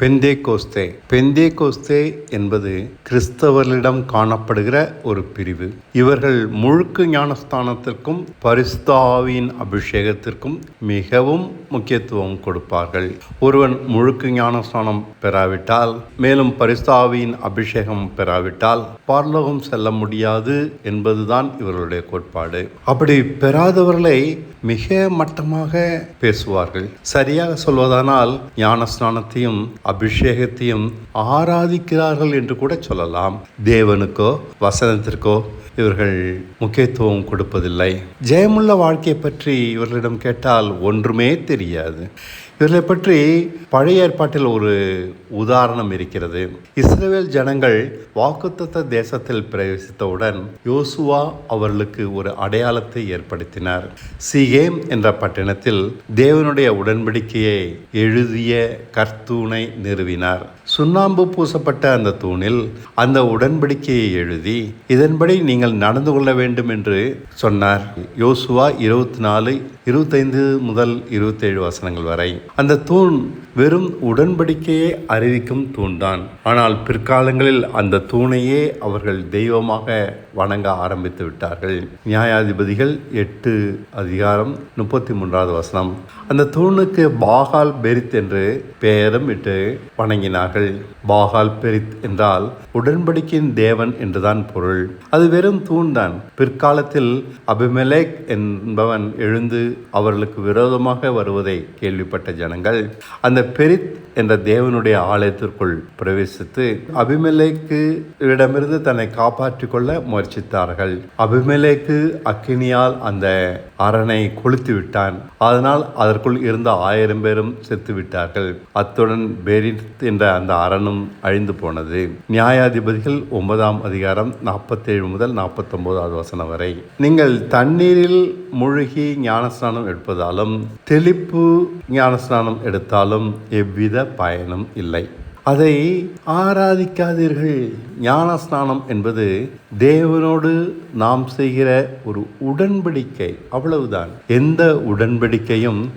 பெந்தே கோஸ்தே பெந்தே கோஸ்தே என்பது கிறிஸ்தவர்களிடம் காணப்படுகிற ஒரு பிரிவு. இவர்கள் முழுக்கு ஞானஸ்தானத்திற்கும் பரிஸ்தாவின் அபிஷேகத்திற்கும் மிகவும் முக்கியத்துவம் கொடுப்பார்கள். ஒருவன் முழுக்கு ஞானஸ்தானம் பெறாவிட்டால் மேலும் பரிஸ்தாவின் அபிஷேகம் பெறாவிட்டால் பார்லோகம் செல்ல முடியாது என்பதுதான் இவர்களுடைய கோட்பாடு. அப்படி பெறாதவர்களை மிக மட்டமாக பேசுவார்கள். சரியாக சொல்வதானால் ஞானஸ்நானத்தையும் அபிஷேகத்தையும் ஆராதிக்கிறார்கள் என்று கூட சொல்லலாம். தேவனுக்கோ வசனத்திற்கோ இவர்கள் முக்கியத்துவம் கொடுப்பதில்லை. ஜெயமுள்ள வாழ்க்கையை பற்றி இவர்களிடம் கேட்டால் ஒன்றுமே தெரியாது. இவர்களை பற்றி பழைய ஏற்பாட்டில் ஒரு உதாரணம் இருக்கிறது. இஸ்ரேல் ஜனங்கள் வாக்குத்தத்த தேசத்தில் பிரவேசித்தவுடன் யோசுவா அவர்களுக்கு ஒரு அடையாளத்தை ஏற்படுத்தினார். சிகேம் என்ற பட்டணத்தில் தேவனுடைய உடன்படிக்கையை எழுதிய கர்த்தூனை நிறுவினார். சுண்ணாம்பு பூசப்பட்ட அந்த தூணில் அந்த உடன்படிக்கையை எழுதி இதன்படி நீங்கள் நடந்து கொள்ள வேண்டும் என்று சொன்னார். யோசுவா இருபத்தி நாலு இருபத்தைந்து முதல் இருபத்தேழு வசனங்கள் வரை. அந்த தூண் வெறும் உடன்படிக்கையை அறிவிக்கும் தூண்தான். ஆனால் பிற்காலங்களில் அந்த தூணையே அவர்கள் தெய்வமாக வணங்க ஆரம்பித்து விட்டார்கள். நியாயாதிபதிகள் எட்டு அதிகாரம் முப்பத்தி மூன்றாவது வசனம். அந்த தூணுக்கு பாகால் பெரித் என்று பெயரும் இட்டு வணங்கினார்கள். el பாகால் பெரித் என்றால் உடன்படிக்கையின் தேவன் என்றுதான் பொருள். அது வெறும் தூண்தான். பிற்காலத்தில் அபிமெலேக் என்பவன் எழுந்து அவர்களுக்கு விரோதமாக வருவதை கேள்விப்பட்ட ஜனங்கள் அந்த பெரித் என்ற தேவனுடைய ஆலயத்திற்குள் பிரவேசித்து அபிமலேக்கு இடமிருந்து தன்னை காப்பாற்றிக் கொள்ள முயற்சித்தார்கள். அபிமலேக்கு அக்கினியால் அந்த அரணை கொளுத்து விட்டான். அதனால் அதற்குள் இருந்த ஆயிரம் பேரும் செத்து விட்டார்கள் அத்துடன் பெரித் என்ற அந்த ஞானம் அழிந்து போனது. நியாயாதிபதிகள் ஒன்பதாம் அதிகாரம் நாற்பத்தேழு முதல் நாற்பத்தொன்பதாவது வசனம் வரை. நீங்கள் தண்ணீரில் மூழ்கி ஞானஸ்நானம் எடுப்பதாலும் தெளிப்பு ஞானஸ்நானம் எடுத்தாலும் எவ்வித பயனும் இல்லை. அதை ஆராதிக்காதீர்கள். ஞானஸ்நானம் என்பது தேவனோடு நாம் செய்கிற ஒரு உடன்படிக்கை. அவ்வளவுதான். எந்த உடன்படிக்கையும்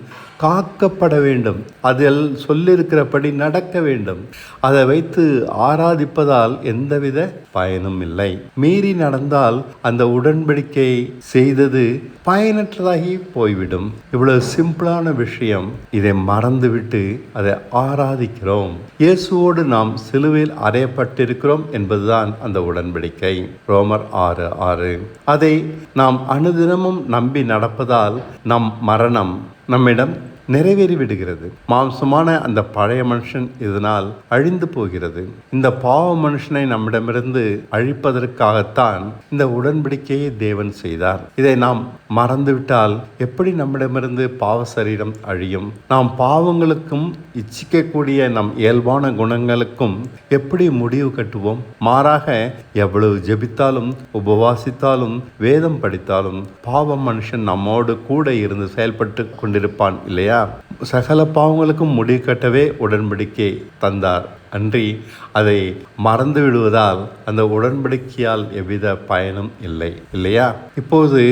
காக்கப்பட வேண்டும். அதில் சொல்லியிருக்கிறபடி நடக்க வேண்டும். அதை வைத்து ஆராதிப்பதால் எந்தவித பயனும் இல்லை. மீறி நடந்தால் அந்த உடன்படிக்கை செய்தது பயனற்றதாகி போய்விடும். இவ்வளவு சிம்பிளான விஷயம். இதை மறந்துவிட்டு அதை ஆராதிக்கிறோம். இயேசுவோடு நாம் சிலுவையில் அறையப்பட்டிருக்கிறோம் என்பதுதான் அந்த உடன்படிக்கை. ரோமர் ஆறு ஆறு. அதை நாம் அனுதினமும் நம்பி நடப்பதால் நம் மரணம் நம்மிடம் நிறைவேறி விடுகிறது மாம்சமான அந்த பழைய மனுஷன் இதனால் அழிந்து போகிறது. இந்த பாவ மனுஷனை நம்மிடமிருந்து அழிப்பதற்காகத்தான் இந்த உடன்படிக்கையை தேவன் செய்தார். இதை நாம் மறந்துவிட்டால் எப்படி நம்மிடமிருந்து பாவ சரீரம் அழியும்? நாம் பாவங்களுக்கும் இச்சிக்கக்கூடிய நம் இயல்பான குணங்களுக்கும் எப்படி முடிவு கட்டுவோம்? மாறாக எவ்வளவு ஜெபித்தாலும் உபவாசித்தாலும் வேதம் படித்தாலும் பாவ மனுஷன் நம்மோடு கூட இருந்து செயல்பட்டு கொண்டிருப்பான் இல்லையா? சகல பாவங்களுக்கும் முடி கட்டவே உடன்படிக்கை தந்தார். அன்றி அதை மறந்து விடுவதால் அந்த உடன்படிக்கையால் எவ்வித பயனும் இல்லை இல்லையா? இப்போது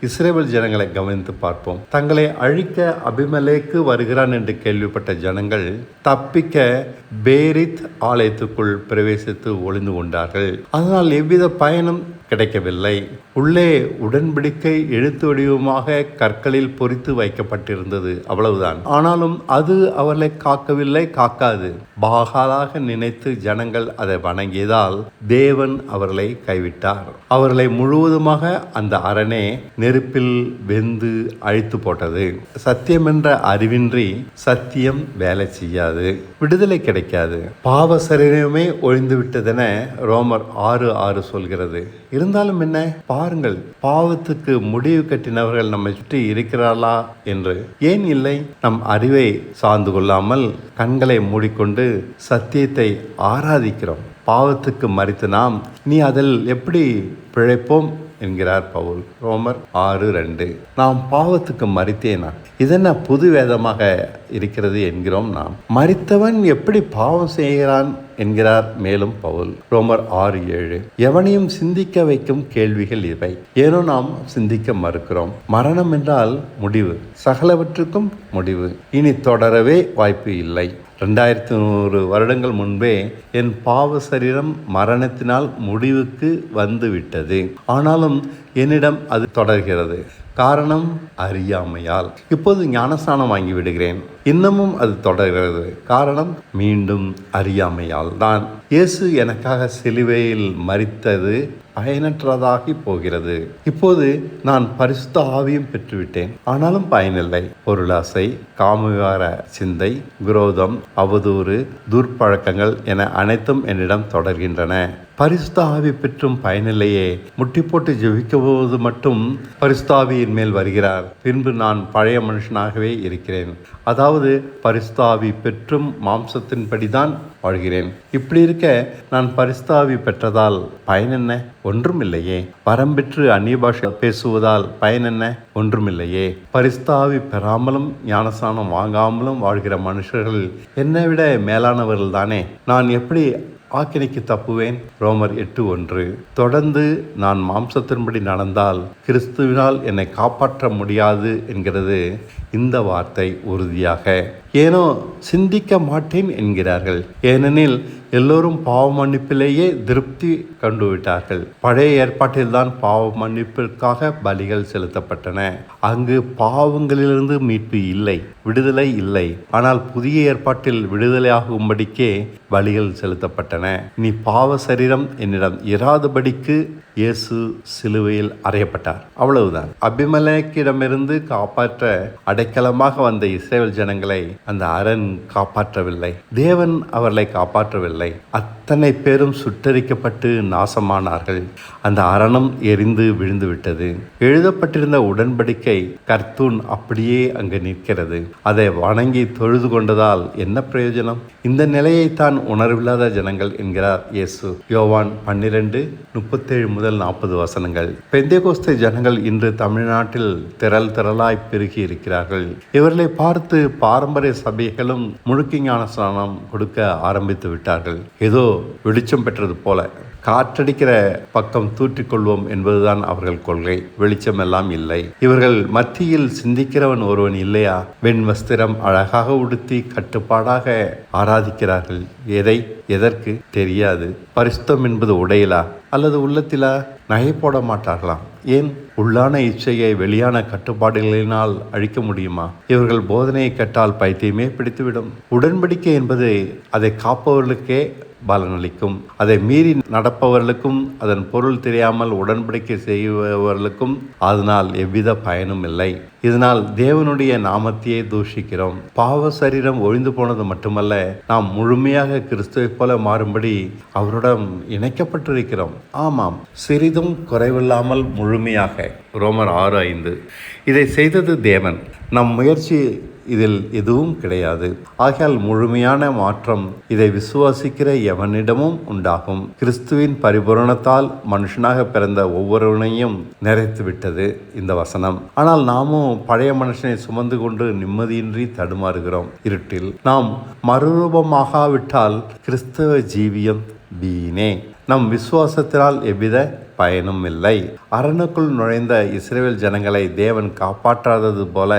இஸ்ரேல் ஜனங்களை கவனித்து பார்ப்போம். தங்களை அழிக்க அபிமலேக்கு வருகிறான் என்று கேள்விப்பட்ட ஜனங்கள் தப்பிக்க பேரித் ஆலயத்துக்குள் பிரவேசித்து ஒளிந்து கொண்டார்கள். அதனால் எவ்வித பயனும் கிடைக்கவில்லை. உள்ளே உடன்படிக்கை எழுத்து வடிவமாக கற்களில் பொறித்து வைக்கப்பட்டிருந்தது. அவ்வளவுதான். ஆனாலும் அது அவர்களை காக்கவில்லை காக்காது. பாகாலாக நினைத்து ஜனங்கள் அதை வணங்கியதால் தேவன் அவர்களை கைவிட்டார். அவர்களை முழுவதுமாக அந்த அரணே நெருப்பில் வெந்து அழித்து போட்டது. சத்தியம் என்ற அறிவின்றி சத்தியம் வேலை செய்யாது. விடுதலை கிடைக்காது. பாவ சரீரமே ஒழிந்து விட்டதென ரோமர் ஆறு ஆறு சொல்கிறது. இருந்தாலும் என்ன? பாருங்கள் பாவத்துக்கு முடிவு கட்டினவர்கள் நம்மை சுற்றி இருக்கிறார்களா என்று. ஏன் இல்லை? நம் அறிவை சார்ந்து கொள்ளாமல் கண்களை மூடிக்கொண்டு சத்தியத்தை ஆராதிக்கிறோம். பாவத்துக்கு மறித்து நாம் நீ அதில் எப்படி பிழைப்போம்? என்கிறார் பவுல். ரோமர் ஆறு ரெண்டு. நாம் பாவத்துக்கு மறித்தேனா இதென்ன புது வேதமாக இருக்கிறது என்கிறோம் நாம். மறித்தவன் எப்படி பாவம் செய்கிறான் என்கிறார் மேலும் பவுல். ரோமர் ஆறு ஏழு. எவனையும் சிந்திக்க வைக்கும் கேள்விகள் இவை. ஏனோ நாம் சிந்திக்க மறுக்கிறோம். மரணம் என்றால் முடிவு. சகலவற்றுக்கும் முடிவு. இனி தொடரவே வாய்ப்பு இல்லை. ரெண்டாயிரத்தி நூறு வருடங்கள் முன்பே என் பாவ சரீரம் மரணத்தினால் முடிவுக்கு வந்து விட்டது ஆனாலும் என்னிடம் அது தொடர்கிறது. காரணம் அறியாமையால். இப்போது ஞானஸ்தானம் வாங்கி விடுகிறேன். இன்னமும் அது தொடர்கிறது. காரணம் மீண்டும் அறியாமையால் தான். இயேசு எனக்காக சிலுவையில் மறித்தது பயனற்றதாகி போகிறது. இப்போது நான் பரிசுத்த ஆவியும் பெற்றுவிட்டேன். ஆனாலும் பயனில்லை. பொருளாசை காமகார சிந்தை குரோதம் அவதூறு துர்ப்பழக்கங்கள் என அனைத்தும் என்னிடம் தொடர்கின்றன. பரிசுத்த ஆவி பெற்றும் பயனில்லையே. முட்டி போட்டு ஜெபிக்க போவது மட்டும் பரிசுத்தாவியின் மேல் வருகிறார். பின்பு நான் பழைய மனுஷனாகவே இருக்கிறேன். அதாவது பரிசுத்தாவி பெற்றும் மாம்சத்தின்படிதான் வாழ்கிறேன். இப்படி இருக்க நான் பரிசுத்தாவி பெற்றதால் பயன் என்ன? ஒன்றுமில்லையே. பரம்பிற்று அந்நிய பாஷை பேசுவதால் பயன் என்ன? ஒன்றுமில்லையே. பரிஸ்தாவி பெறாமலும் ஞானஸ்தானம் வாங்காமலும் வாழ்கிற மனுஷர்கள் என்னை விட மேலானவர்கள் தானே? நான் எப்படி ஆக்கினைக்கு தப்புவேன்? ரோமர் எட்டு ஒன்று. தொடர்ந்து நான் மாம்சத்தின்படி நடந்தால் கிறிஸ்துவினால் என்னை காப்பாற்ற முடியாது என்கிறது இந்த வார்த்தை உறுதியாக. ஏனோ சிந்திக்க மாட்டேன் என்கிறார்கள். ஏனெனில் எல்லோரும் பாவ மன்னிப்பிலேயே திருப்தி கண்டுவிட்டார்கள். பழைய ஏற்பாட்டில்தான் பாவ மன்னிப்பிற்காக பலிகள் செலுத்தப்பட்டன. அங்கு பாவங்களிலிருந்து மீட்பு இல்லை விடுதலை இல்லை. ஆனால் புதிய ஏற்பாட்டில் விடுதலையாகும்படிக்கே பலிகள் செலுத்தப்பட்டன. நீ பாவ சரீரம் என்னிடம் இராதபடிக்கு இயேசு சிலுவையில் அறையப்பட்டார். அவ்வளவுதான். அபிமலேக்கிடமிருந்து காப்பாற்ற அடைக்கலமாக வந்த இஸ்ரேல் ஜனங்களை அந்த அரண் காப்பாற்றவில்லை. தேவன் அவர்களை காப்பாற்றவில்லை. அத்தனை பேரும் சுட்டரிக்கப்பட்டு நாசமானார்கள். அந்த அரணம் எரிந்து விழுந்து விட்டது எழுதப்பட்டிருந்த உடன்படிக்கை கர்த்தூன் அப்படியே அங்கு நிற்கிறது. அதை வணங்கி தொழுது கொண்டதால் என்ன பிரயோஜனம்? இந்த நிலையைத்தான் உணர்வில்லாத ஜனங்கள் என்கிறார் இயேசு. யோவான் பன்னிரண்டு முப்பத்தேழு முதல் நாற்பது வசனங்கள். பெந்தேகோஸ்தே ஜனங்கள் இன்று தமிழ்நாட்டில் திரள் திரளாய் பெருகி இருக்கிறார்கள். இவர்களை பார்த்து பாரம்பரிய சபைகளும் முழுக்கிஞான ஸ்நானம் கொடுக்க ஆரம்பித்து விட்டார்கள். ஏதோ வெளிச்சம் பெற்றது போல. காற்றடிக்கிற பக்கம் தூற்றிக்கொள்வோம் என்பதுதான் அவர்கள் கொள்கை. வெளிச்சம் எல்லாம் இல்லை. இவர்கள் மத்தியில் சிந்திக்கிறவன் ஒருவன் இல்லையா? வெண் வஸ்திரம் அழகாக உடுத்தி கட்டுப்பாடாக ஆராதிக்கிறார்கள். எதை? எதற்கு? தெரியாது. பரிசுத்தம் என்பது உடையிலா? அல்லது உள்ளத்திலா? நகை போட மாட்டார்களாம் ஏன்? உள்ளான இச்சையை வெளியான கட்டுப்பாடுகளினால் அழிக்க முடியுமா? இவர்கள் போதனையை கட்டால் பைத்தியமே பிடித்துவிடும். உடன்படிக்கை என்பது அதை காப்பவர்களுக்கே பலனளிக்கும். அதை மீறி நடப்பவர்களுக்கும் அதன் பொருள் தெரியாமல் உடன்படிக்கை செய்பவர்களுக்கும் அதனால் எவ்வித பயனும் இல்லை. இதனால் தேவனுடைய நாமத்தையே தூஷிக்கிறோம். பாவ சரீரம் ஒழிந்து போனது மட்டுமல்ல நாம் முழுமையாக கிறிஸ்துவை போல மாறும்படி அவருடன் இணைக்கப்பட்டிருக்கிறோம். ஆமாம் சிறிதும் குறைவில்லாமல் முழுமையாக. ரோமர் ஆறு ஐந்து. இதை செய்தது தேவன். நம் முயற்சி இதில் எதுவும் கிடையாது. ஆகையால் முழுமையான மாற்றம் இதை விசுவாசிக்கிற எவனிடமும் உண்டாகும். கிறிஸ்துவின் பரிபூரணத்தால் மனுஷனாக பிறந்த ஒவ்வொருவனையும் நிறைத்துவிட்டது இந்த வசனம். ஆனால் நாமும் பழைய மனுஷனை சுமந்து கொண்டு நிம்மதியின்றி தடுமாறுகிறோம். இருட்டில் நாம் மறுரூபமாகாவிட்டால் கிறிஸ்தவ ஜீவியம் வீணே. நம் விசுவாசத்தினால் எவ்வித பயனும் இல்லை. அரணுக்குள் நுழைந்த இஸ்ரேல் ஜனங்களை தேவன் காப்பாற்றாதது போல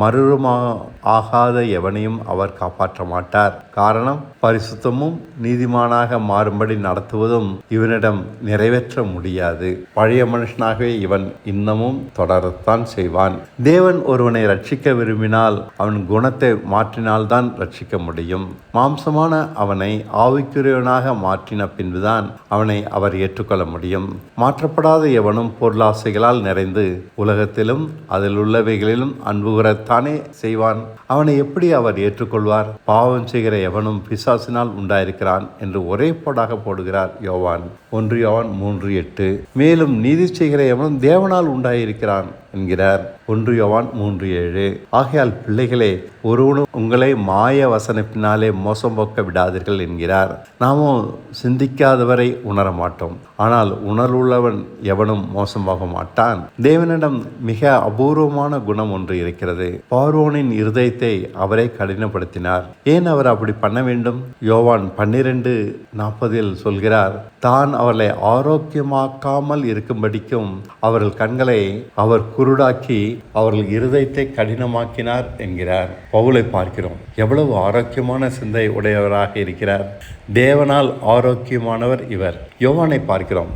மறுரூபமா ஆகாத எவனையும் அவர் காப்பாற்ற மாட்டார். காரணம் பரிசுத்தமும் நீதிமானாக மாறும்படி நடத்துவதும் இவனிடம் நிறைவேற்ற முடியாது. பழைய மனுஷனாகவே இவன் இன்னமும் தொடரத்தான் செய்வான். தேவன் ஒருவனை ரட்சிக்க விரும்பினால் அவன் குணத்தை மாற்றினால்தான் ரட்சிக்க முடியும். மாம்சமான அவனை ஆவிக்குரியவனாக மாற்றின பின்புதான் அவனை அவர் ஏற்றுக்கொள்ள முடியும். மாற்றப்படாத எவனும் பொருளாசைகளால் நிறைந்து உலகத்திலும் அதில் உள்ளவைகளிலும் அன்பு கூறத்தானே செய்வான். அவனை எப்படி அவர் ஏற்றுக்கொள்வார்? பாவம் செய்கிற எவனும் பிசாசினால் உண்டாயிருக்கிறான் என்று ஒரே போடாக போடுகிறார் யோவான். ஒன்று யோவான் மூன்று எட்டு. மேலும் நீதி செய்கிற எவனும் தேவனால் உண்டாயிருக்கிறான். என்கிறார். ஒன்று யோவான் மூன்று ஏழு. ஆகையால் பிள்ளைகளே ஒருவனும் உங்களை மாய வசனப்பினாலே மோசம் போக்க விடாதீர்கள் என்கிறார். நாமும் சிந்திக்காதவரை உணர மாட்டோம். ஆனால் உணர்வுள்ளவன் எவனும் மோசம் போக மாட்டான். தேவனிடம் மிக அபூர்வமான குணம் ஒன்று இருக்கிறது. பார்வோனின் இருதயத்தை அவரே கடினப்படுத்தினார். ஏன் அவர் அப்படி பண்ண வேண்டும்? யோவான் பன்னிரண்டு நாற்பதில் சொல்கிறார் தான் அவர்களை ஆரோக்கியமாக்காமல் இருக்கும்படிக்கும் அவர்கள் கண்களை அவர் குருடாக்கி அவர்கள் இருதயத்தை கடினமாக்கினார் என்கிறார். பவுலை பார்க்கிறோம். எவ்வளவு ஆரோக்கியமான சிந்தை உடையவராக இருக்கிறார். தேவனால் ஆரோக்கியமானவர் இவர். யோவானை பார்க்கிறோம்.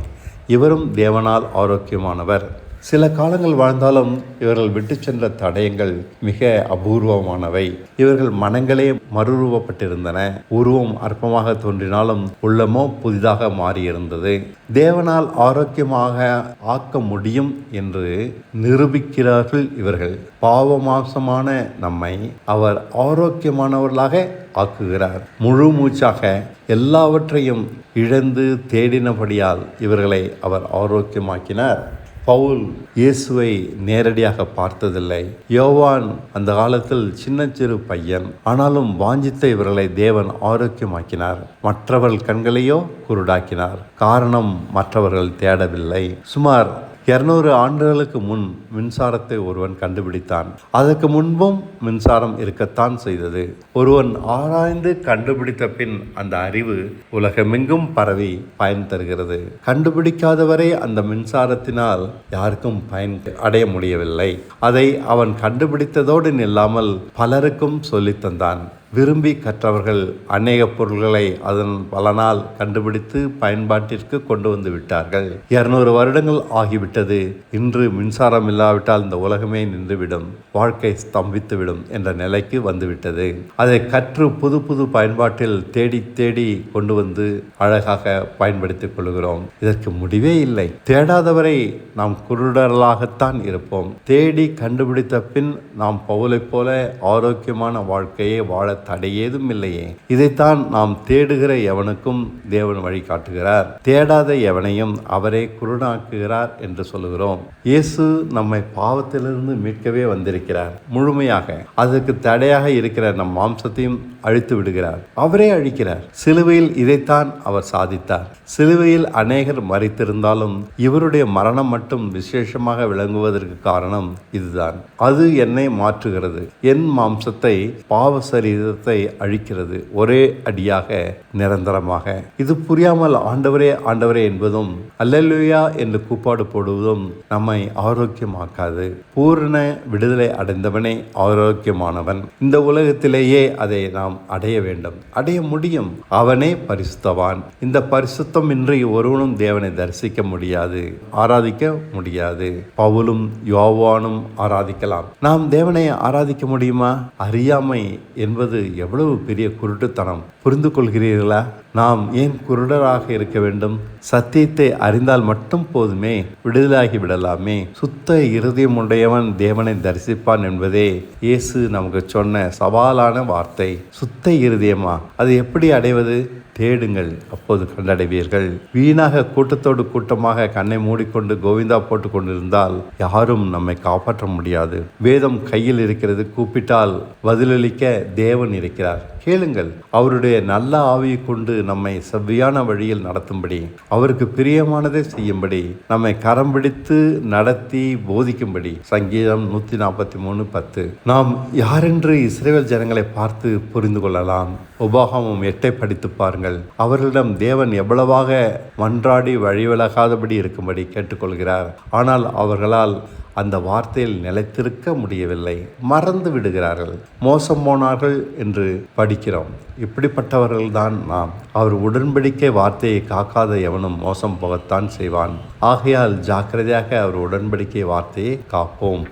இவரும் தேவனால் ஆரோக்கியமானவர். சில காலங்கள் வாழ்ந்தாலும் இவர்கள் விட்டு சென்ற தடயங்கள் மிக அபூர்வமானவை. இவர்கள் மனங்களே மறுரூபப்பட்டிருந்தன. உருவம் அற்பமாக தோன்றினாலும் உள்ளமோ புதிதாக மாறியிருந்தது. தேவனால் ஆரோக்கியமாக ஆக்க முடியும் என்று நிரூபிக்கிறார்கள் இவர்கள். பாவமாசமான நம்மை அவர் ஆரோக்கியமானவர்களாக ஆக்குகிறார். முழு மூச்சாக எல்லாவற்றையும் இழந்து தேடினபடியால் இவர்களை அவர் ஆரோக்கியமாக்கினார். பவுல் இயேசுவை நேரடியாக பார்த்ததில்லை. யோவான் அந்த காலத்தில் சின்ன சிறு பையன். ஆனாலும் வாஞ்சித்த இவர்களை தேவன் ஆரோக்கியமாக்கினார். மற்றவர்கள் கண்களையோ குருடாக்கினார். காரணம் மற்றவர்கள் தேடவில்லை. சுமார் இரநூறு ஆண்டுகளுக்கு முன் மின்சாரத்தை ஒருவன் கண்டுபிடித்தான். அதற்கு முன்பும் மின்சாரம் இருக்கத்தான் செய்தது. ஒருவன் ஆராய்ந்து கண்டுபிடித்த பின் அந்த அறிவு உலகமெங்கும் பரவி பயன் தருகிறது. கண்டுபிடிக்காதவரை அந்த மின்சாரத்தினால் யாருக்கும் பயன் அடைய முடியவில்லை. அதை அவன் கண்டுபிடித்ததோடு நில்லாமல் பலருக்கும் சொல்லித் தந்தான் விரும்பி கற்றவர்கள் அநேக பொருள்களை அதன் பலனால் கண்டுபிடித்து பயன்பாட்டிற்கு கொண்டு வந்து விட்டார்கள். இருநூறு வருடங்கள் ஆகிவிட்டது. இன்று மின்சாரம் இல்லாவிட்டால் இந்த உலகமே நின்றுவிடும். வாழ்க்கை ஸ்தம்பித்துவிடும் என்ற நிலைக்கு வந்துவிட்டது. அதை கற்று புது புது பயன்பாட்டில் தேடி தேடி கொண்டு வந்து அழகாக பயன்படுத்திக் கொள்கிறோம். இதற்கு முடிவே இல்லை. தேடாதவரை நாம் குருடர்களாகத்தான் இருப்போம். தேடி கண்டுபிடித்த பின் நாம் பவுலைப் போல ஆரோக்கியமான வாழ்க்கையை வாழ தடையேதும் இல்லையே இதைத்தான் நாம் தேடுகிற எவனுக்கும் தேவன் வழிகாட்டுகிறார். தேடாத எவனையும் அவரே குருடாக்குகிறார் என்று சொல்லுகிறோம். இயேசு நம்மை பாவத்திலிருந்து மீட்கவே வந்திருக்கிறார். முழுமையாக. அதற்கு தடையாக இருக்கிற நம் மாம்சத்தையும் அழித்து விடுகிறார். அவரே அழிக்கிறார். சிலுவையில் இதைத்தான் அவர் சாதித்தார். சிலுவையில் அநேகர் மறித்திருந்தாலும் இவருடைய மரணம் மட்டும் விசேஷமாக விளங்குவதற்கு காரணம் இதுதான். அது என்னை மாற்றுகிறது. என் மாம்சத்தை பாவ சரீரத்தை அழிக்கிறது ஒரே அடியாக நிரந்தரமாக. இது புரியாமல் ஆண்டவரே ஆண்டவரே என்பதும் அல்லலுயா என்று கூப்பாடு போடுவதும் நம்மை ஆரோக்கியமாக்காது. பூரண விடுதலை அடைந்தவனே ஆரோக்கியமானவன். இந்த உலகத்திலேயே அதை நாம் அடைய வேண்டும். அடைய முடியும். அவனே பரிசுத்தவான். இந்த பரிசுத்தம் இன்றி ஒருவனும் தேவனை தரிசிக்க முடியாது ஆராதிக்க முடியாது. பவுலும் யோவானும் ஆராதிக்கலாம். நாம் தேவனை ஆராதிக்க முடியுமா? அறியாமை என்பது எவ்வளவு பெரிய குருட்டுத்தனம்? புரிந்து கொள்கிறீர்களா நாம் ஏன் குருடராக இருக்க வேண்டும்? சத்தியத்தை அறிந்தால் மட்டும் போதுமே விடுதலாகி விடலாமே. சுத்த இருதயம் உடையவன் தேவனை தரிசிப்பான் என்பதே இயேசு நமக்கு சொன்ன சவாலான வார்த்தை. சுத்த இருதயமா? அது எப்படி அடைவது? தேடுங்கள் அப்போது கண்டடைவீர்கள். வீணாக கூட்டத்தோடு கூட்டமாக கண்ணை மூடிக்கொண்டு கோவிந்தா போட்டு கொண்டிருந்தால் யாரும் நம்மை காப்பாற்ற முடியாது. வேதம் கையில் இருக்கிறது கூப்பிட்டால் பதிலளிக்க தேவன் இருக்கிறார். கேளுங்கள். அவருடைய நல்ல ஆவியை கொண்டு நம்மை செவ்வியான வழியில் நடத்தும்படி அவருக்கு பிரியமானதை செய்யும்படி நம்மை கரம் பிடித்து நடத்தி போதிக்கும்படி. சங்கீதம் நூத்தி நாற்பத்தி மூணு பத்து. நாம் யாரென்று இஸ்ரேல் ஜனங்களை பார்த்து புரிந்து கொள்ளலாம்? உபாகமும் எட்டை படித்து பாருங்கள். அவர்களிடம் தேவன் எவ்வளவாக மன்றாடி வழிவிலகாதபடி இருக்கும்படி கேட்டுக்கொள்கிறார். ஆனால் அவர்களால் அந்த வார்த்தையில் நிலைத்திருக்க முடியவில்லை. மறந்து விடுகிறார்கள். மோசம் போனார்கள் என்று படிக்கிறோம். இப்படிப்பட்டவர்கள்தான் நாம். அவர் உடன்படிக்கை வார்த்தையை காக்காத எவனும் மோசம் போகத்தான் செய்வான். ஆகையால் ஜாக்கிரதையாக அவர் உடன்படிக்கை வார்த்தையை காப்போம்.